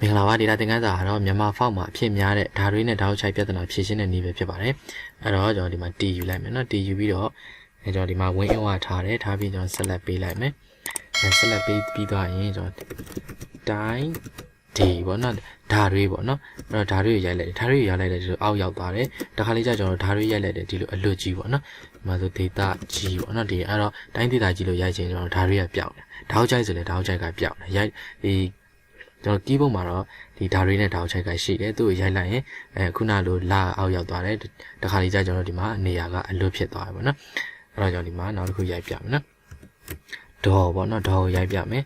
မင်္ဂလာပါဒေတာသင်ခန်းစာကတော့မြန်မာဖောက်မှာအဖြစ်များတဲ့ဓာတ်တွေနဲ့ဓာတ်ချိုက်ပြဿနာဖြေရှင်းတဲ့နည်းပဲဖြစ်ပါတယ်အဲ့တော့ကျွန်တော်ဒီမှာ T ယူလိုက်မယ်နော် T ယူပြီးတော့အဲကျွန်တော်ဒီမှာ win in ဝထားတယ်ထားပြီးကျွန်တော် select ပေးလိုက်မယ်အဲ select ပေးပြီးသွားရင်ကျွန်တော်တိုင်းဒီပေါ့နော်ဓာတ်တွေပေါ့နော်အဲ့တော့ဓာတ်တွေရိုက်လိုက်တယ်ဓာတ်တွေရိုက်လိုက်တယ်ဒီလိုအောက်ရောက်သွားတယ်တခါလေးကျကျွန်တော်ဓာတ်တွေရိုက်လိုက်တယ်ဒီလိုအလွတ်ကြီးပေါ့နော်ဒီမှာဆို data ကြီးပေါ့နော်ဒီအဲ့တော့တိုင်း data ကြီးလို့ရိုက်ချင်ကျွန်တော်ဓာတ်တွေကပျောက်တယ်ဓာတ်ချိုက်ဆိုလည်းဓာတ်ချိုက်ကပျောက်တယ်ရိုက်ဒီ ကျွန်တော် keyboard မှာတော့ဒီဓာတ်တွေနဲ့ဓာတ်ချိုက်ကရှိတယ်သူ့ကိုရိုက်လိုက်ရင်အဲခုနလိုလာအောက်ရောက်သွားတယ်တခါလေးကျကျွန်တော်ဒီမှာနေရာကအလွတ်ဖြစ်သွားတယ်ပေါ့နော်အဲ့တော့ကျွန်တော်ဒီမှာနောက်တစ်ခုရိုက်ပြမယ်နော်ဒေါ်ပေါ့နော်ဒေါ်ကိုရိုက်ပြမယ်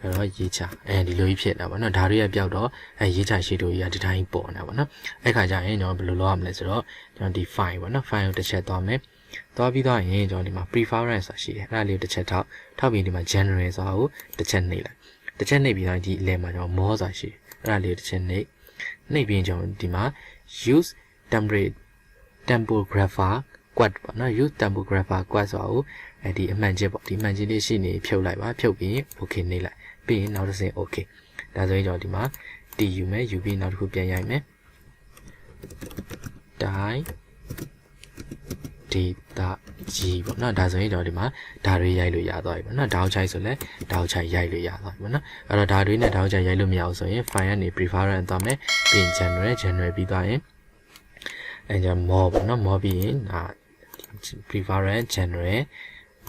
အဲ့တော့ရေးချအဲဒီလိုကြီးဖြစ်တာပေါ့နော်ဓာတ်တွေကပျောက်တော့အဲရေးချရှိတို့ကြီးကဒီတိုင်းပေါ်နေတာပေါ့နော်အဲ့ခါကျရင်ကျွန်တော်ဘယ်လိုလုပ်ရမလဲဆိုတော့ကျွန်တော်ဒီ file ပေါ့နော် file ကိုတစ်ချက်သွားမယ်သွားပြီးတော့ရင်ကျွန်တော်ဒီမှာ preference ဆိုတာရှိတယ်အဲ့ဒါလေးကိုတစ်ချက်ထောက်ထောက်ပြီးဒီမှာ general ဆိုတာကိုတစ်ချက်နှိပ်လိုက် တစ်ချက်နှိပ်ပြီးတော့ဒီအလဲမှာကျွန်တော် more ဆိုတာရှိတယ်အဲ့ဒါလေးကိုတစ်ချက်နှိပ်နှိပ်ပြီးကျွန်တော်ဒီမှာ use template tempographer quad ပေါ့နော် use tempographer quad ဆိုတာကိုအဲဒီအမှန်ချစ်ပေါ့ဒီအမှန်ချစ်လေးရှိနေဖြုတ်လိုက်ပါဖြုတ်ပြီး okay နှိပ်လိုက်ပြီးရင်နောက်တစ်ဆင့် okay ဒါဆိုရင်ကျွန်တော်ဒီမှာ t ယူမယ်ယူပြီးနောက်တစ်ခုပြန်ရိုက်မယ် die data ကြီးပေါ့နော်ဒါဆိုရင်ကျွန်တော်ဒီမှာဓာတ်တွေရိုက်လို့ရသွားပြီပေါ့နော်ဓာတ်ချိုက်ဆိုလဲဓာတ်ချိုက်ရိုက်လို့ရသွားပြီပေါ့နော်အဲ့တော့ဓာတ်တွေနဲ့ဓာတ်ချိုက်ရိုက်လို့မရအောင်ဆိုရင် file ကနေ preference သွားမယ်ပြီးရင် general general ပြီးသွားရင်အဲကြောင့် more ပေါ့နော် more ပြီးရင်ဒါ preference general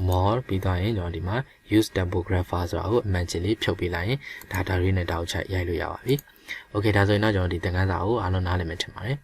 more ပြီးသွားရင်ကျွန်တော်ဒီမှာ use tempographer ဆိုတာကိုအမှန်ချင်းလေးဖြုတ်ပေးလိုက်ရင် data တွေနဲ့ဓာတ်ချိုက်ရိုက်လို့ရပါပြီ okay ဒါဆိုရင်တော့ကျွန်တော်ဒီသင်ခန်းစာကိုအားလုံးနားလည်မယ်ထင်ပါတယ်